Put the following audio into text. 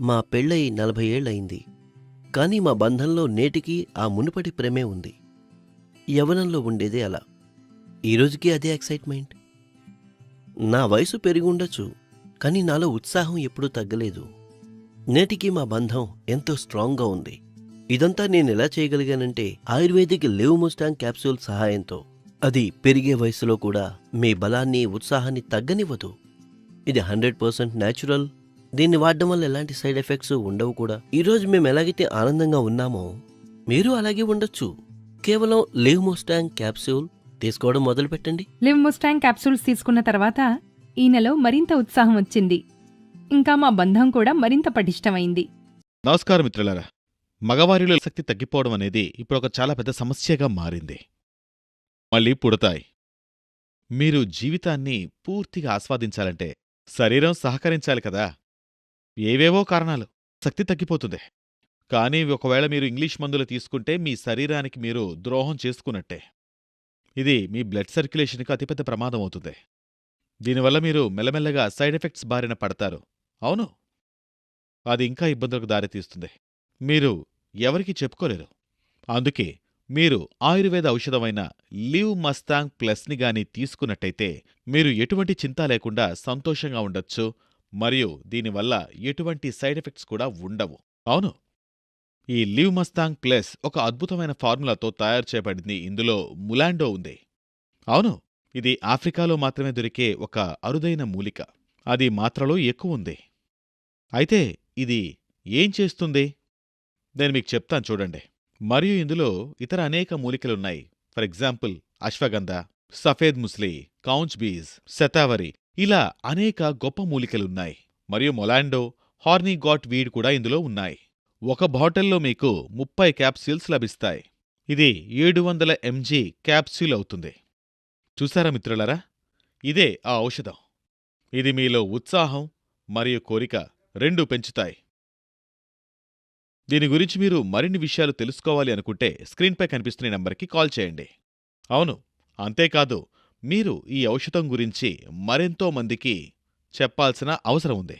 మా పెళ్ళయి నలభై ఏళ్ళయింది. కానీ మా బంధంలో నేటికి ఆ మునుపటి ప్రేమే ఉంది. యవనంలో ఉండేదే అలా. ఈరోజుకి అదే ఎక్సైట్మెంట్. నా వయసు పెరిగి ఉండొచ్చు కానీ నాలో ఉత్సాహం ఎప్పుడూ తగ్గలేదు. నేటికి మా బంధం ఎంతో స్ట్రాంగ్గా ఉంది. ఇదంతా నేను ఎలా చేయగలిగానంటే ఆయుర్వేదిక్ లివ్ ముస్టాంగ్ క్యాప్సూల్ సహాయంతో. అది పెరిగే వయసులో కూడా మీ బలాన్ని ఉత్సాహాన్ని తగ్గనివ్వదు. ఇది హండ్రెడ్ పర్సెంట్ న్యాచురల్ దీన్ని వాడడం వల్ల ఎలాంటి సైడ్ ఎఫెక్ట్స్ ఉండవు కూడా. ఈరోజు మేము ఎలాగైతే ఆనందంగా ఉన్నామో మీరు అలాగే ఉండొచ్చు. కేవలం లివ్ ముస్టాంగ్ క్యాప్సూల్ తీసుకోవడం మొదలు పెట్టండి లివ్ ముస్టాంగ్ క్యాప్సూల్స్ తీసుకున్న తర్వాత ఈ నెల మరింత ఉత్సాహం వచ్చింది. ఇంకా మా బంధం కూడా మరింత పటిష్టమైంది. నమస్కారం మిత్రులారా. మగవారిలో శక్తి తగ్గిపోవడం అనేది ఇప్పుడు ఒక చాలా పెద్ద సమస్యగా మారింది. మళ్ళీ పుడతాయి. మీరు జీవితాన్ని పూర్తిగా ఆస్వాదించాలంటే శరీరం సహకరించాలి కదా. ఏవేవో కారణాలు. శక్తి తగ్గిపోతుంది. కానీ ఒకవేళ మీరు ఇంగ్లీష్ మందులు తీసుకుంటే మీ శరీరానికి మీరు ద్రోహం చేసుకున్నట్టే. ఇది మీ బ్లడ్ సర్క్యులేషన్కి అతిపెద్ద ప్రమాదం అవుతుంది. దీనివల్ల మీరు మెల్లమెల్లగా సైడ్ ఎఫెక్ట్స్ బారిన పడతారు. అవును. అది ఇంకా ఇబ్బందులకు దారితీస్తుంది. మీరు ఎవరికి చెప్పుకోలేరు. అందుకే మీరు ఆయుర్వేద ఔషధమైన లివ్ మస్తాంగ్ ప్లస్ని గాని తీసుకున్నట్టయితే మీరు ఎటువంటి చింత లేకుండా సంతోషంగా ఉండొచ్చు మరియు దీనివల్ల ఎటువంటి సైడ్ ఎఫెక్ట్స్ కూడా ఉండవు. అవును. ఈ లివ్ మస్తాంగ్ ప్లస్ ఒక అద్భుతమైన ఫార్ములాతో తయారు చేయబడింది. ఇందులో ములాండో ఉంది. అవును ఇది ఆఫ్రికాలో మాత్రమే దొరికే ఒక అరుదైన మూలిక. అది మాత్రలో ఎక్కువ ఉంది. అయితే ఇది ఏం చేస్తుంది? నేను మీకు చెప్తాను చూడండి. మరియు ఇందులో ఇతర అనేక మూలికలున్నాయి. ఫర్ ఎగ్జాంపుల్ అశ్వగంధ సఫేద్ ముస్లి కౌంచ్ బీజ్ శతావరి ఇలా అనేక గొప్ప మూలికలున్నాయి. మరియు మొలాండో హార్నీ గాట్ వీడ్ కూడా ఇందులో ఉన్నాయి. ఒక బాటిల్లో మీకు ముప్పై క్యాప్సూల్స్ లభిస్తాయి. ఇది ఏడు వందల ఎంజీ క్యాప్సూల్ అవుతుంది. చూసారా మిత్రులరా? ఇదే ఆ ఔషధం. ఇది మీలో ఉత్సాహం మరియు కోరిక రెండూ పెంచుతాయి. దీని గురించి మీరు మరిన్ని విషయాలు తెలుసుకోవాలి అనుకుంటే స్క్రీన్పై కనిపిస్తున్న నంబర్కి కాల్ చేయండి. అవును అంతేకాదు మీరు ఈ ఔషధం గురించి మరెంతో మందికి చెప్పాల్సిన అవసరం ఉంది.